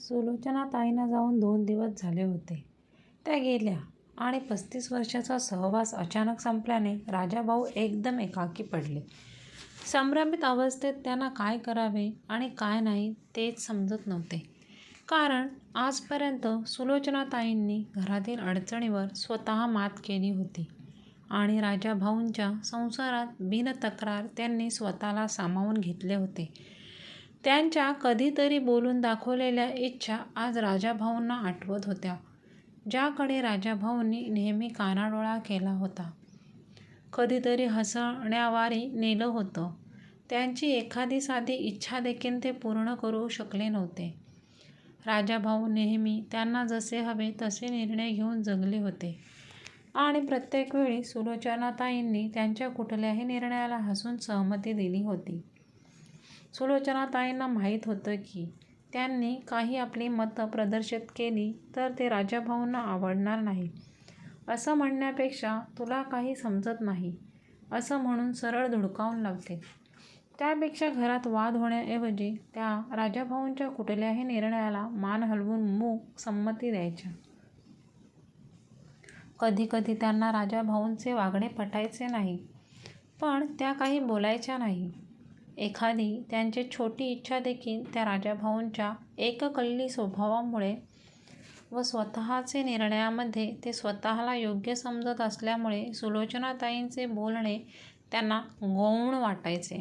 सुलोचनाताईंना जाऊन दोन दिवस झाले होते. त्या गेल्या आणि पस्तीस वर्षाचा सहवास अचानक संपल्याने राजाभाऊ एकदम एकाकी पडले. संभ्रमित अवस्थेत त्यांना काय करावे आणि काय नाही तेच समजत नव्हते. कारण आजपर्यंत सुलोचनाताईंनी घरातील अडचणीवर स्वतः मात केली होती आणि राजाभाऊंच्या संसारात बिनतक्रार त्यांनी स्वतःला सामावून घेतले होते. त्यांच्या कधीतरी बोलून दाखवलेल्या इच्छा आज राजाभाऊंना आठवत होत्या, ज्याकडे राजाभाऊंनी नेहमी कानाडोळा केला होता. कधीतरी हसण्यावारी नेलं होतं. त्यांची एखादी साधी इच्छादेखील ते पूर्ण करू शकले नव्हते. राजाभाऊ नेहमी त्यांना जसे हवे तसे निर्णय घेऊन जगले होते आणि प्रत्येक वेळी सुलोचनाताईंनी त्यांच्या कुठल्याही निर्णयाला हसून सहमती दिली होती. सुलोचनाताईंना माहीत होतं की, त्यांनी काही आपली मतं प्रदर्शित केली तर ते राजाभाऊंना आवडणार नाही. असं म्हणण्यापेक्षा तुला काही समजत नाही, असं म्हणून सरळ धुडकावून लावते त्यापेक्षा घरात वाद होण्याऐवजी त्या राजाभाऊंच्या कुठल्याही निर्णयाला मान हलवून मूक संमती द्यायच्या. कधी कधी त्यांना राजाभाऊंचे वागणे पटायचे नाही, पण त्या काही बोलायच्या नाही. एखादी त्यांची छोटी इच्छा देखील त्या राजाभाऊंच्या एककल्ली स्वभावामुळे व स्वतःचे निर्णयामध्ये ते स्वतःला योग्य समजत असल्यामुळे सुलोचनाताईंचे बोलणे त्यांना गौण वाटायचे.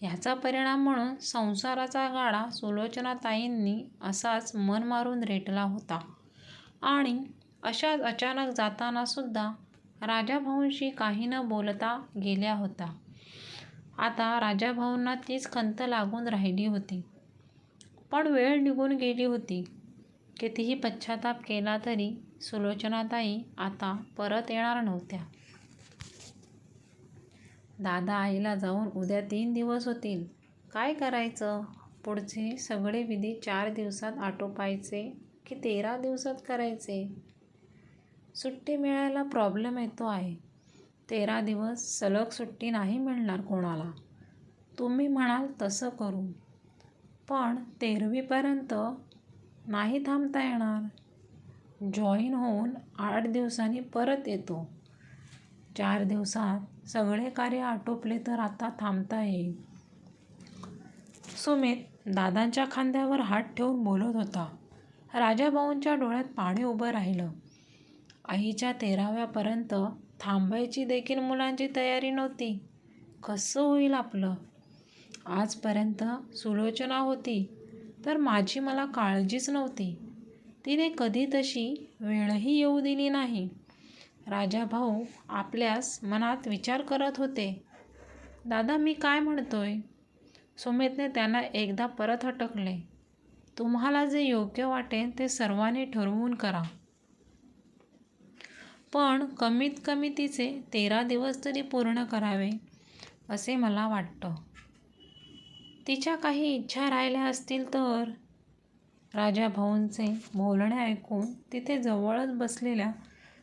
ह्याचा परिणाम म्हणून संसाराचा गाडा सुलोचनाताईंनी असाच मन मारून रेटला होता आणि अशाच अचानक जातानासुद्धा राजाभाऊंशी काही न बोलता गेल्या होत्या. आता राजाभाऊंना तीच खंत लागून राहिली होती. पण वेळ निघून गेली होती. कितीही पश्चाताप केला तरी सुलोचनाताई आता परत येणार नव्हत्या. दादा आईला जाऊन उद्या तीन दिवस होतील. काय करायचं? पुढचे सगळे विधी चार दिवसात आटोपायचे की तेरा दिवसात करायचे? सुट्टी मिळायला प्रॉब्लेम येतो आहे. तेरा दिवस सलग सुट्टी नाही मिळणार कोणाला. तुम्ही म्हणाल तसं करू. पण तेरवीपर्यंत नाही थांबता येणार. जॉईन होऊन आठ दिवसांनी परत येतो. चार दिवसात सगळे कार्य आटोपले तर आता थांबता येईल. सुमित दादांच्या खांद्यावर हात ठेवून बोलत होता. राजाभाऊंच्या डोळ्यात पाणी उभं राहिलं. आईच्या तेराव्यापर्यंत थांबायची देखील मुलांची तयारी नव्हती. कसं होईल आपलं? आजपर्यंत सुलोचना होती तर माझी मला काळजीच नव्हती. तिने कधी तशी वेळही येऊ दिली नाही. राजा भाऊ आपल्यास मनात विचार करत होते. दादा मी काय म्हणतोय? सुमितने त्यांना एकदा परत हटकले. तुम्हाला जे योग्य वाटेल ते सर्वांनी ठरवून करा. पण कमीत कमी तिचे तेरा दिवस तरी पूर्ण करावे, असे मला वाटतं. तिच्या काही इच्छा राहिल्या असतील तर? राजाभाऊंचे बोलणे ऐकून तिथे जवळच बसलेल्या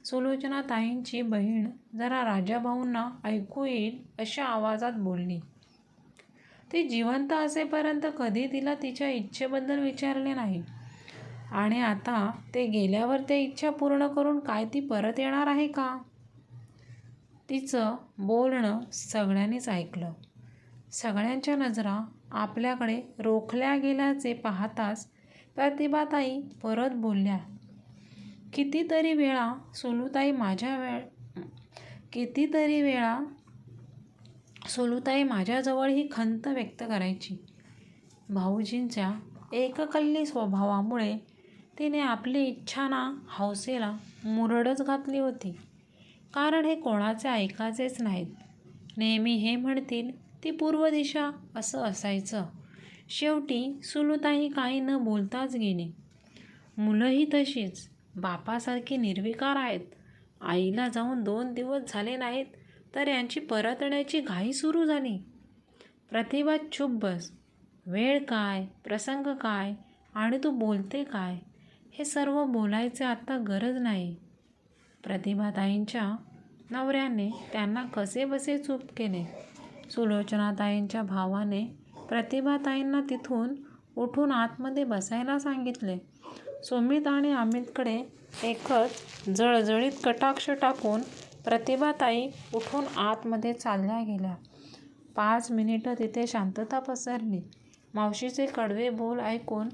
सुलोचनाताईंची बहीण जरा राजाभाऊंना ऐकू येईल अशा आवाजात बोलली. ती जिवंत असेपर्यंत कधी तिला तिच्या इच्छेबद्दल विचारले नाही आणि आता ते गेल्यावर ते इच्छा पूर्ण करून काय ती परत येणार आहे का? तिचं बोलणं सगळ्यांनीच ऐकलं. सगळ्यांच्या नजरा आपल्याकडे रोखल्या गेल्याचे पाहताच प्रतिभाताई परत बोलल्या. कितीतरी वेळा सुलुताई माझ्या वेळ कितीतरी वेळा सोलूताई माझ्याजवळ ही खंत व्यक्त करायची. भाऊजींच्या एककल्ली स्वभावामुळे तिने आपली इच्छा ना हौसेला मुरडच घातली होती. कारण हे कोणाचे ऐकायचेच नाहीत. नेहमी हे म्हणतील ती पूर्व दिशा असं असायचं. शेवटी सुलुताही काही न बोलताच गेली. मुलंही तशीच. बापासारखी निर्विकार आहेत. आईला जाऊन दोन दिवस झाले नाहीत तर यांची परतण्याची घाई सुरू झाली. प्रतिभा चुप बस. वेळ काय, प्रसंग काय आणि तू बोलते काय हे सर्व बोलायचे आत्ता गरज नाही. प्रतिभाताईंच्या नवऱ्याने त्यांना कसेबसे चूप केले. सुलोचनाताईंच्या भावाने प्रतिभाताईंना तिथून उठून आतमध्ये बसायला सांगितले सुमित आणि अमितकडे एकच जळजळीत कटाक्ष टाकून प्रतिभाताई उठून आतमध्ये चालल्या गेल्या पाच मिनिटं तिथे शांतता पसरली मावशीचे कडवे बोल ऐकून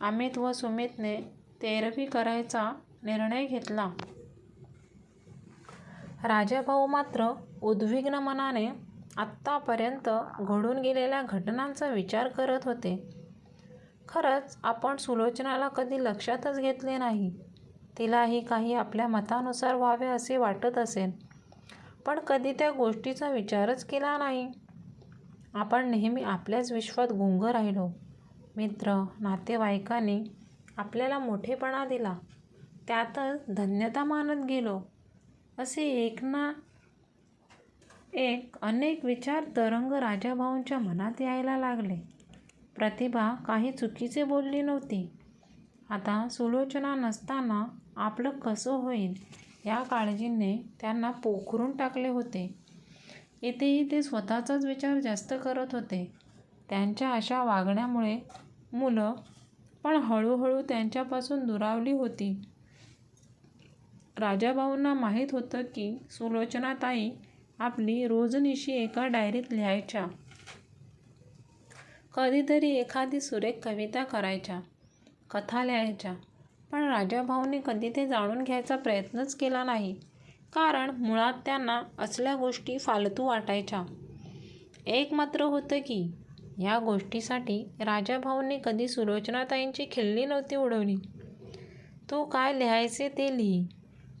अमित व सुमितने तेरवी करायचा निर्णय घेतला. राजाभाऊ मात्र उद्विग्न मनाने आत्तापर्यंत घडून गेलेल्या घटनांचा विचार करत होते. खरंच आपण सुलोचनाला कधी लक्षातच घेतले नाही. तिलाही काही आपल्या मतानुसार व्हावे असे वाटत असेल. पण कधी त्या गोष्टीचा विचारच केला नाही. आपण नेहमी आपल्याच विश्वात गुंग राहिलो. मित्र नातेवाईकांनी आपल्याला मोठेपणा दिला. त्यातच धन्यता मानत गेलो. असे एक ना एक अनेक विचार तरंग राजाभाऊंच्या मनात यायला लागले. प्रतिभा काही चुकीचे बोलली नव्हती. आता सुलोचना नसताना आपलं कसं होईल या काळजीने त्यांना पोखरून टाकले होते. इथेही ते स्वतःचाच विचार जास्त करत होते. त्यांच्या अशा वागण्यामुळे मुलं पण हळूहळू त्यांच्यापासून दुरावली होती. राजाभाऊंना माहीत होतं की सुलोचनाताई आपली रोजनिशी एका डायरीत लिहायच्या. कधीतरी एखादी सुरेख कविता करायच्या कथा लिहायच्या पण राजाभाऊंनी कधी ते जाणून घ्यायचा प्रयत्नच केला नाही. कारण मुळात त्यांना असल्या गोष्टी फालतू वाटायच्या. एक मात्र होतं की या गोष्टीसाठी राजाभाऊंनी कधी सुलोचनाताईंची खिल्ली नव्हती उडवली. तू काय लिहायचे ते लिही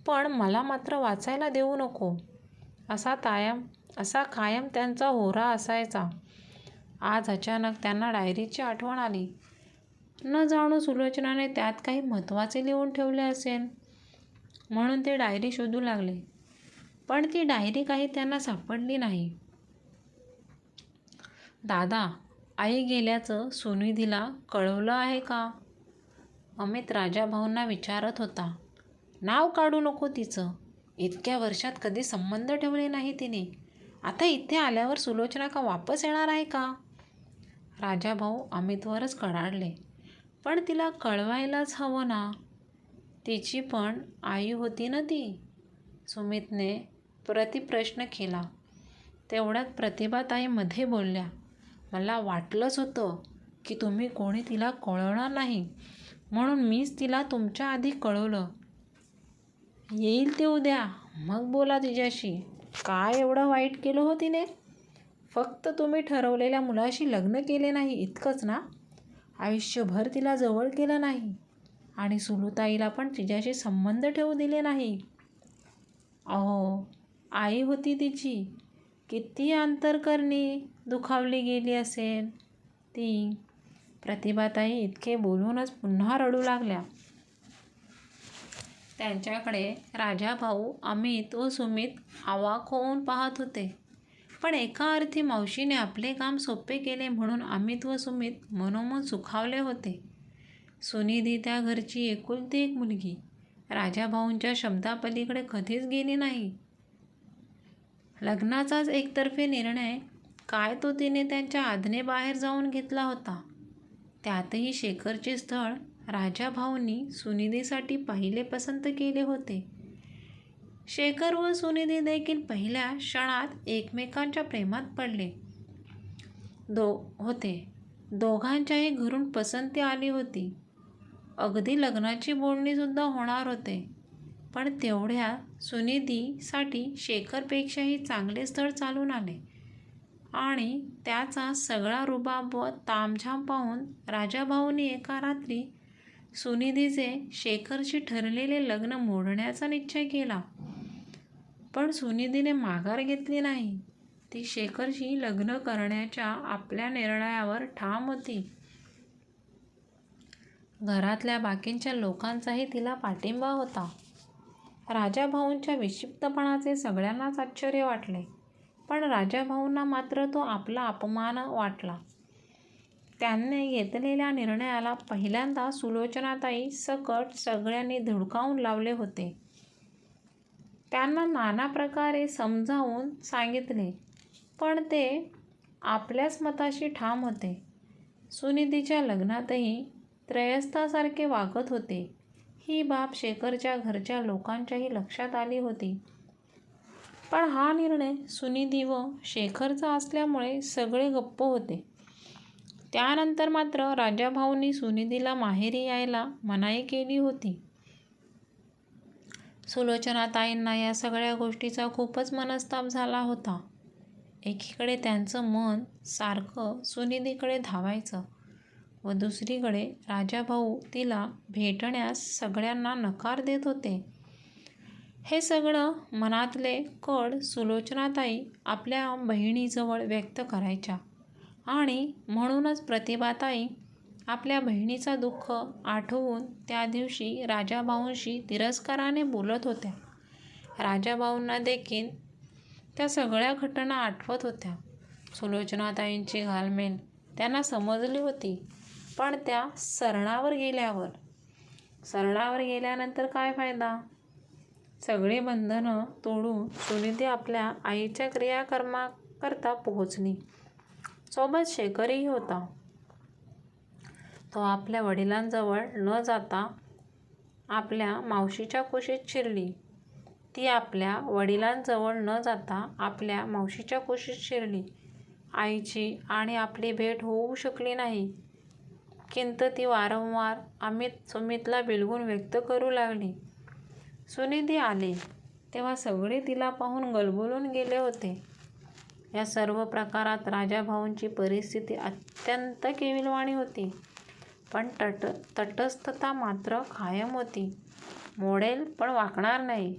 पण मला मात्र वाचायला देऊ नको. असा तायम असा कायम त्यांचा होरा असायचा. आज अचानक त्यांना डायरीची आठवण आली. न जाणू सुलोचनाने त्यात काही महत्त्वाचे लिहून ठेवले असेल? म्हणून ते डायरी शोधू लागले. पण ती डायरी काही त्यांना सापडली नाही. दादा आई गेल्याचं सुनिधीला कळवलं आहे का? अमित राजाभाऊंना विचारत होता. नाव काढू नको तिचं. इतक्या वर्षात कधी संबंध ठेवले नाही तिने. आता इथे आल्यावर सुलोचना का वापस येणार आहे का? राजाभाऊ अमितवरच कडाडले. पण तिला कळवायलाच हवं ना. तिची पण आई होती ना ती. सुमितने प्रतिप्रश्न केला. तेवढ्यात प्रतिभाताई मध्ये बोलल्या मला वाटलंच होतं की तुम्ही कोणी तिला कळवणार नाही. म्हणून मीच तिला तुमच्या आधी कळवलं. येईल ते उद्या. मग बोला तिच्याशी. काय एवढं वाईट केलं हो तिने? फक्त तुम्ही ठरवलेल्या मुलाशी लग्न केले नाही इतकंच ना? आयुष्यभर तिला जवळ केलं नाही. आणि सुलुताईला पण तिच्याशी संबंध ठेवू दिले नाही. अहो आई होती तिची. किती अंतरकरणी. दुखावली गेली असेल. ती प्रतिभाताई इतके बोलूनच पुन्हा रडू लागल्या. त्यांच्याकडे राजाभाऊ अमित व सुमित आवाक होऊन पाहत होते. पण एका अर्थी मावशीने आपले काम सोपे केले म्हणून अमित व सुमित मनोमन सुखावले होते. सुनिधी त्या घरची एकुलती एक मुलगी. राजाभाऊंच्या शब्दापलीकडे कधीच गेली नाही. लग्नाचाच एकतर्फे निर्णय काय तो तिने त्यांच्या आज्ञेबाहेर जाऊन घेतला होता? त्यातही शेखरचे स्थळ राजाभाऊंनी सुनिधीसाठी पहिले पसंत केले होते. शेखर व सुनिधी देखील पहिल्या क्षणात एकमेकांच्या प्रेमात पडले. दो होते. दोघांच्याही घरून पसंती आली होती. अगदी लग्नाची बोलणीसुद्धा होणार होते. पण तेवढ्या सुनिधीसाठी शेखरपेक्षाही चांगले स्थळ चालून आले. आणि त्याचा सगळा रुबाब व तामझाम पाहून राजाभाऊंनी एका रात्री सुनिधीचे शेखरशी ठरलेले लग्न मोडण्याचा निश्चय केला. पण सुनिधीने माघार घेतली नाही. ती शेखरशी लग्न करण्याच्या आपल्या निर्णयावर ठाम होती. घरातल्या बाकींच्या लोकांचाही तिला पाठिंबा होता. राजाभाऊंच्या विक्षिप्तपणाचे सगळ्यांनाच आश्चर्य वाटले. पण राजाभाऊंना मात्र तो आपला अपमान वाटला. त्यांनी घेतलेल्या निर्णयाला पहिल्यांदा सुलोचनाताई सकट सगळ्यांनी धुडकावून लावले होते. त्यांना नाना प्रकारे समजावून सांगितले पण ते आपल्याच मताशी ठाम होते. सुनिधीच्या लग्नातही त्रयस्थासारखे वागत होते. ही बाब शेखरच्या घरच्या लोकांच्याही लक्षात आली होती. पण हा निर्णय सुनिधी व शेखरचा असल्यामुळे सगळे गप्प होते. त्यानंतर मात्र राजाभाऊंनी सुनिधीला माहेरी यायला मनाई केली होती. सुलोचनाताईंना या सगळ्या गोष्टीचा खूपच मनस्ताप झाला होता. एकीकडे त्यांचं मन सारखं सुनिधीकडे धावायचं व दुसरीकडे राजाभाऊ तिला भेटण्यास सगळ्यांना नकार देत होते. हे सगळं मनातले कड सुलोचनाताई आपल्या बहिणीजवळ व्यक्त करायच्या. आणि म्हणूनच प्रतिभाताई आपल्या बहिणीचा दुःख आठवून त्या दिवशी राजाभाऊंशी तिरस्काराने बोलत होत्या. राजाभाऊंना देखील त्या सगळ्या घटना आठवत होत्या. सुलोचनाताईंची घालमेल त्यांना समजली होती पण त्या सरणावर गेल्यावर. सरणावर गेल्यानंतर काय फायदा? सगळी बंधनं तोडून सुनिधी आपल्या आईच्या क्रियाकर्माकरता पोहोचली. सोबत शेखरही होता. तो आपल्या वडिलांजवळ न जाता आपल्या मावशीच्या कुशीत शिरली. ती आपल्या वडिलांजवळ न जाता आपल्या मावशीच्या कुशीत शिरली. आईची आणि आपली भेट होऊ शकली नाही. किंत ती वारंवार अमित सुमितला बिलगून व्यक्त करू लागली. सुनिधी आले. तेव्हा सगळे तिला पाहून गलबलून गेले होते. या सर्व प्रकारात राजाभाऊंची परिस्थिती अत्यंत केविलवाणी होती. पण तट तटस्थता मात्र कायम होती. मोडेल पण वाकणार नाही.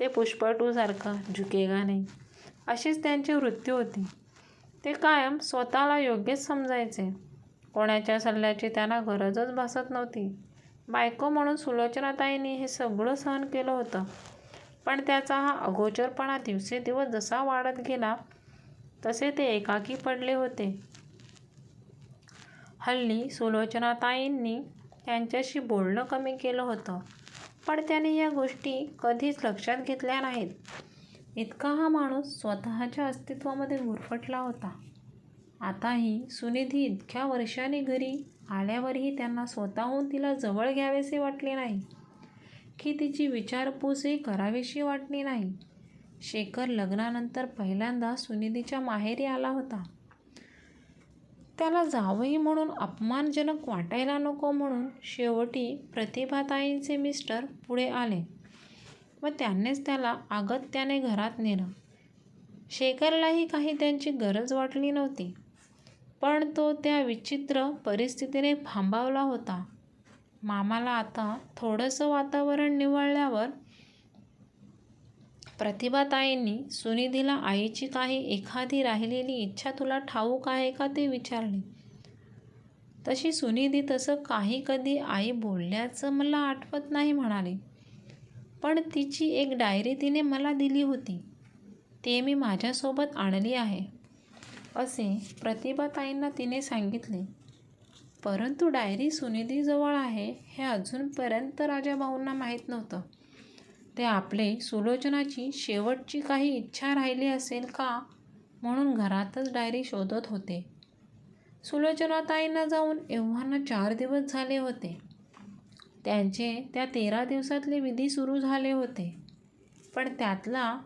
ते पुष्पटूसारखं झुकेगा नाही. अशीच त्यांची वृत्ती होती. ते कायम स्वतःला योग्यच समजायचे. कोणाच्या सल्ल्याची त्यांना गरजच भासत नव्हती. बायको म्हणून सुलोचनाताईंनी हे सगळं सहन केलं होतं. पण त्याचा हा अगोचरपणा दिवसेदिवस जसा वाढत गेला तसे ते एकाकी पडले होते. हल्ली सुलोचनाताईंनी त्यांच्याशी बोलणं कमी केलं होतं पण त्याने या गोष्टी कधीच लक्षात घेतल्या नाहीत. इतका हा माणूस स्वतःच्या अस्तित्वामध्ये गुरफटला होता. आताही सुनिधी इतक्या वर्षांनी घरी आल्यावरही त्यांना स्वतःहून तिला जवळ घ्यावेसे वाटले नाही. की तिची विचारपूसही करावीशी वाटली नाही. शेखर लग्नानंतर पहिल्यांदा सुनिधीच्या माहेरी आला होता. त्याला जावंही म्हणून अपमानजनक वाटायला नको म्हणून शेवटी प्रतिभाताईंचे मिस्टर पुढे आले व त्यांनीच त्याला अगत्याने घरात नेलं. शेखरलाही काही त्यांची गरज वाटली नव्हती. पण तो त्या विचित्र परिस्थितीने भांबावला होता. मामाला आता थोडंसं वातावरण निवळल्यावर प्रतिभाताईंनी सुनिधीला आईची काही एखादी राहिलेली इच्छा तुला ठाऊक आहे का ते विचारले. तशी सुनिधी तसं काही कधी आई बोलल्याचं मला आठवत नाही म्हणाले. पण तिची एक डायरी तिने मला दिली होती. ते मी माझ्यासोबत आणली आहे. असे प्रतिभाताईंना तिने सांगितले. परंतु डायरी सुनिधीजवळ आहे हे अजूनपर्यंत राजाभाऊंना माहीत नव्हतं. ते आपले सुलोचनाची शेवटची काही इच्छा राहिली असेल का? म्हणून घरातच डायरी शोधत होते. सुलोचनाताईंना जाऊन एव्हाना चार दिवस झाले होते. त्यांचे त्या तेरा दिवसातले विधी सुरू झाले होते. पण त्यातला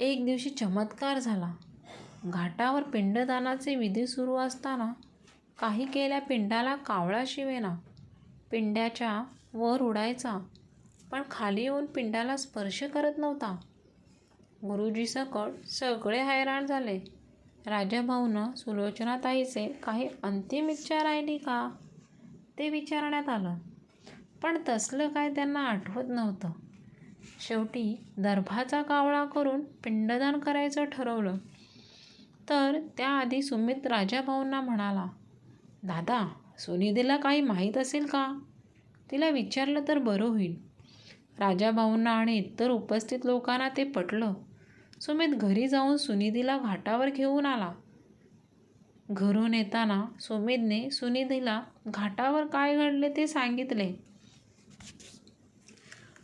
एक दिवशी चमत्कार झाला. घाटावर पिंडदानाचे विधी सुरू असताना काही केल्या पिंडाला कावळा शिवेना. पिंड्याच्या वर उडायचा पण खाली येऊन पिंडाला स्पर्श करत नव्हता. गुरुजी सकट सगळे हैराण झाले. राजाभाऊनं सुलोचनाताईचे काही अंतिम इच्छा राहिली का? ते विचारण्यात आलं. पण तसलं काय त्यांना आठवत नव्हतं. शेवटी दर्भाचा कावळा करून पिंडदान करायचं ठरवलं. तर त्याआधी सुमित राजाभाऊंना म्हणाला दादा सुनिधीला काही माहीत असेल का? तिला विचारलं तर बरं होईल. राजाभाऊंना आणि इतर उपस्थित लोकांना ते पटलं. सुमित घरी जाऊन सुनिधीला घाटावर घेऊन आला. घरून येताना सुमितने सुनिधीला घाटावर काय घडले ते सांगितले.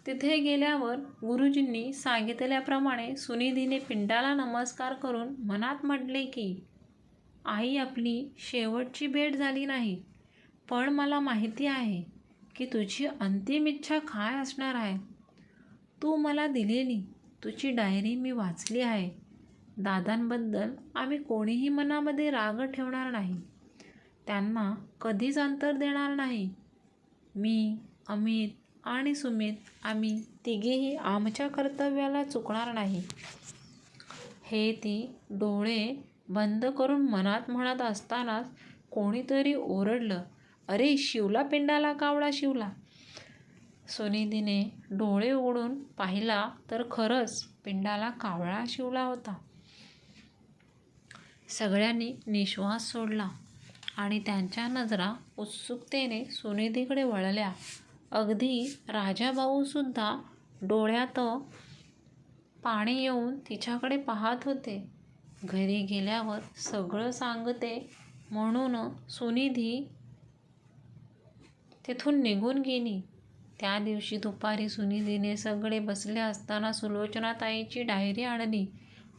तिथे गेल्यावर गुरुजींनी सांगितल्याप्रमाणे सुनिधीने पिंडाला नमस्कार करून मनात म्हटले की आई आपली शेवटची भेट झाली नाही पण मला माहिती आहे की तुझी अंतिम इच्छा काय असणार आहे. तू मला दिलेली तुझी डायरी मी वाचली आहे. दादांबद्दल आम्ही कोणीही मनामध्ये राग ठेवणार नाही. त्यांना कधीच अंतर देणार नाही. मी अमित आणि सुमित आम्ही तिघेही आमच्या कर्तव्याला चुकणार नाही. हे ती डोळे बंद करून मनात म्हणत असतानाच कोणीतरी ओरडलं अरे शिवला पिंडाला कावळा शिवला. सुनिधीने डोळे उघडून पाहिला तर खरंच पिंडाला कावळा शिवला होता. सगळ्यांनी निश्वास सोडला आणि त्यांच्या नजरा उत्सुकतेने सुनिधीकडे वळल्या. अगदी राजाभाऊसुद्धा डोळ्यात पाणी येऊन तिच्याकडे पाहत होते. घरी गेल्यावर सगळं सांगते म्हणून सुनिधी तिथून निघून गेली. त्या दिवशी दुपारी सुनिधीने सगळे बसले असताना सुलोचनाताईची डायरी आणली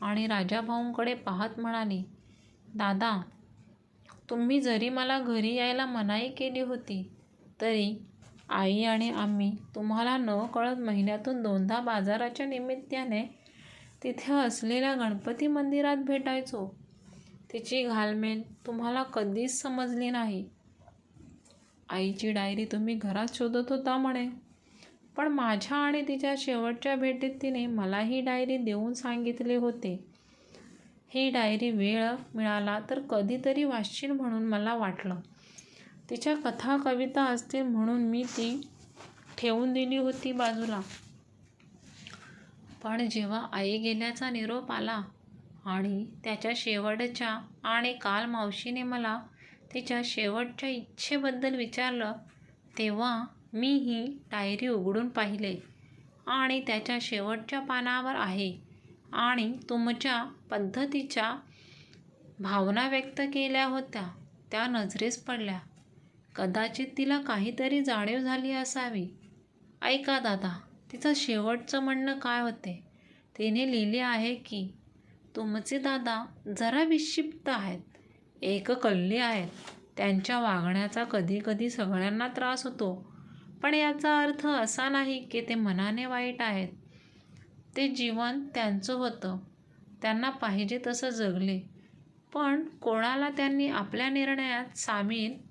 आणि राजाभाऊंकडे पाहत म्हणाली दादा तुम्ही जरी मला घरी यायला मनाई केली होती तरी आई आणि आम्ही तुम्हाला न कळत महिन्यातून दोनदा बाजाराच्या निमित्ताने तिथे असलेल्या गणपती मंदिरात भेटायचो. तिची घालमेल तुम्हाला कधीच समजली नाही. आईची डायरी तुम्ही घरात शोधत होता म्हणे. पण माझ्या आणि तिच्या शेवटच्या भेटीत तिने मला ही डायरी देऊन सांगितले होते. ही डायरी वेळ मिळाला तर कधीतरी वाचशील म्हणून मला वाटलं. तिच्या कथा कविता असतील म्हणून मी ती ठेवून दिली होती बाजूला. पण जेव्हा आई गेल्याचा निरोप आला आणि त्याच्या शेवटच्या आणि काल मावशीने मला तिच्या शेवटच्या इच्छेबद्दल विचारलं तेव्हा मी ही डायरी उघडून पाहिले. आणि त्याच्या शेवटच्या पानावर आहे आणि तुमच्या पद्धतीच्या भावना व्यक्त केल्या होत्या. त्या नजरेस पडल्या. कदाचित तिला काहीतरी जाणीव झाली असावी. ऐका दादा तिचं शेवटचं म्हणणं काय होते? तिने लिहिले आहे की तुमचे दादा जरा विक्षिप्त आहेत एक कल्ली आहेत. त्यांच्या वागण्याचा कधीकधी सगळ्यांना त्रास होतो. पण याचा अर्थ असा नाही की ते मनाने वाईट आहेत. ते जीवन त्यांचं होतं. त्यांना पाहिजे तसं जगले. पण कोणाला त्यांनी आपल्या निर्णयात सामील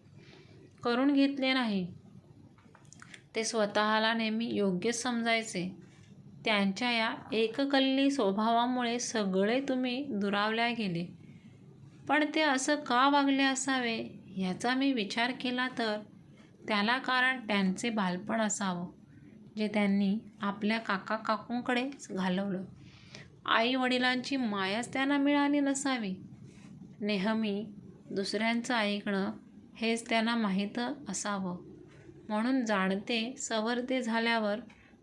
करून घेतले नाही. ते स्वतःला नेहमी योग्य समजायचे. त्यांच्या या एककल्ली स्वभावामुळे सगळे तुम्ही दुरावल्या गेले. पण ते असं का वागले असावे ह्याचा मी विचार केला तर त्याला कारण त्यांचे बालपण असावं जे त्यांनी आपल्या काका काकूंकडेच घालवलं. आई वडिलांची मायाच त्यांना मिळाली नसावी. नेहमी दुसऱ्यांचं ऐकणं हेच त्यांना माहीत असावं. म्हणून जाणते सवरते झाल्यावर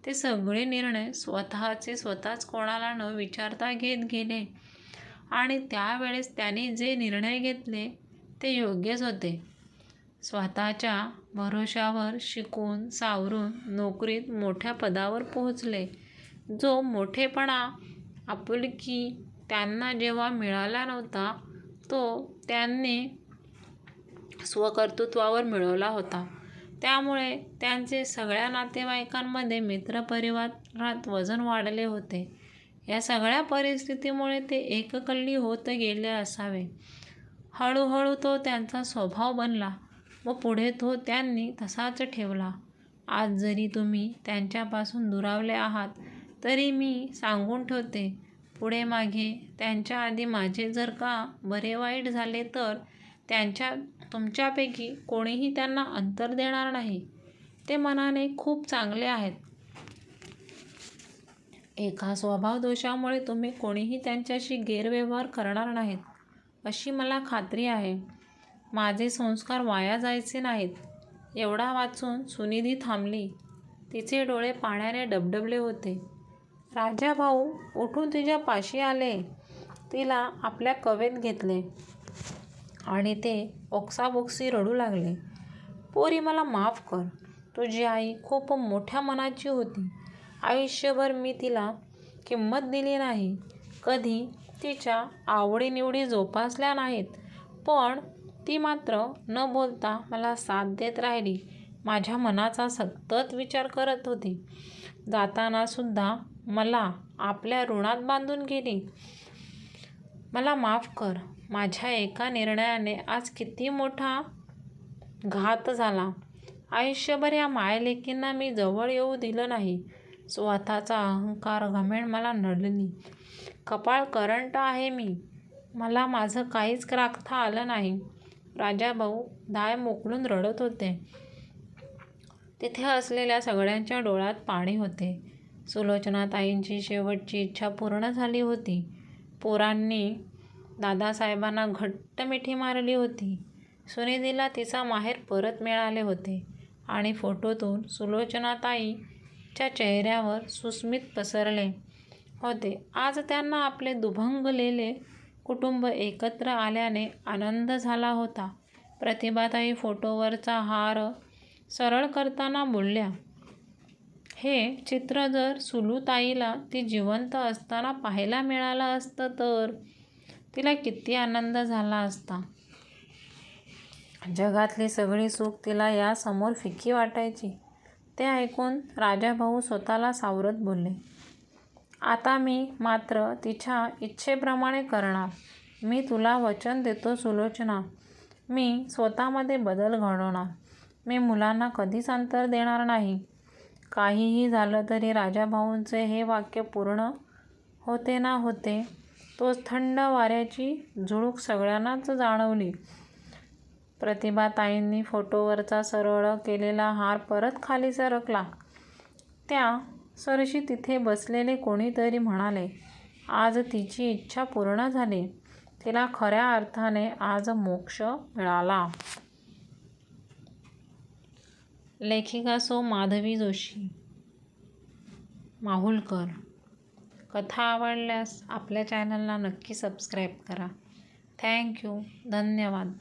ते सगळे निर्णय स्वतःचे स्वतःच कोणाला न विचारता घेत गेले. आणि त्यावेळेस त्यांनी जे निर्णय घेतले ते योग्यच होते. स्वतःच्या भरोशावर शिकून सावरून नोकरीत मोठ्या पदावर पोहोचले. जो मोठेपणा आपुलकी त्यांना जेव्हा मिळाला नव्हता तो त्यांनी स्वकर्तृत्वावर मिळवला होता. त्यामुळे त्यांचे सगळ्या नातेवाईकांमध्ये मित्रपरिवारात वजन वाढले होते. या सगळ्या परिस्थितीमुळे ते एककल्ली होत गेले असावे. हळूहळू तो त्यांचा स्वभाव बनला व पुढे तो त्यांनी तसाच ठेवला. आज जरी तुम्ही त्यांच्यापासून दुरावले आहात तरी मी सांगून ठेवते पुढे मागे त्यांच्या आधी माझे जर का बरे वाईट झाले तर त्यांच्या तुमच्यापैकी कोणीही त्यांना अंतर देणार नाही. ते मनाने खूप चांगले आहेत. एका स्वभाव दोषामुळे तुम्ही कोणीही त्यांच्याशी गैरव्यवहार करणार नाहीत अशी मला खात्री आहे. माझे संस्कार वाया जायचे नाहीत. एवढा वाचून सुनिधी थांबली. तिचे डोळे पाण्याने डबडबले होते. राजाभाऊ उठून तिच्या पाशी आले. तिला आपल्या कवेत घेतले. आणि ते ओक्साबोक्सी रडू लागले. पोरी मला माफ कर. तुझी आई खूप मोठ्या मनाची होती. आयुष्यभर मी तिला किंमत दिली नाही. कधी तिच्या आवडीनिवडी जोपासल्या नाहीत. पण ती मात्र न बोलता मला साथ देत राहिली. माझ्या मनाचा सतत विचार करत होती. जाताना सुद्धा मला आपल्या ऋणात बांधून गेली. मला माफ कर. माझ्या एका निर्णयाने आज किती मोठा घात झाला. आयुष्यभर या मायलेकींना मी जवळ येऊ दिलं नाही. स्वतःचा अहंकार घमेण मला नडली. कपाळ करंट आहे मी. मला माझं काहीच राखता आलं नाही. राजाभाऊ दाय मोकळून रडत होते. तिथे असलेल्या सगळ्यांच्या डोळ्यात पाणी होते. सुलोचनाताईंची शेवटची इच्छा पूर्ण झाली होती. पोरांनी दादासाहेबांना घट्ट मिठी मारली होती. सुनिधीला तिचा माहेर परत मिळाले होते आणि फोटोतून सुलोचनाताईच्या चेहऱ्यावर सुस्मित पसरले होते. आज त्यांना आपले दुभंगलेले कुटुंब एकत्र आल्याने आनंद झाला होता. प्रतिभाताई फोटोवरचा हार सरळ करताना बोलल्या हे चित्र जर सुलूताईला ती जिवंत असताना पाहायला मिळालं असतं तर तिला किती आनंद झाला असता. जगातली सगळी सुख तिला यासमोर फिकी वाटायची. ते ऐकून राजाभाऊ स्वतःला सावरत बोलले आता मी मात्र तिच्या इच्छेप्रमाणे करणार. मी तुला वचन देतो सुलोचना. मी स्वतःमध्ये बदल घडवणार. मी मुलांना कधीच अंतर देणार नाही. काहीही झालं तरी राजाभाऊंचे हे वाक्य पूर्ण होते ना होते. तोच थंड वाऱ्याची झुळूक सगळ्यांनाच जाणवली. प्रतिभाताईंनी फोटोवरचा सरळ केलेला हार परत खाली सरकला. त्या सरशी तिथे बसलेले कोणीतरी म्हणाले आज तिची इच्छा पूर्ण झाली. तिला खऱ्या अर्थाने आज मोक्ष मिळाला. लेखिका सो माधवी जोशी. माहुलकर. कथा आवडल्यास आपल्या चॅनलला नक्की सबस्क्राईब करा. थँक्यू धन्यवाद.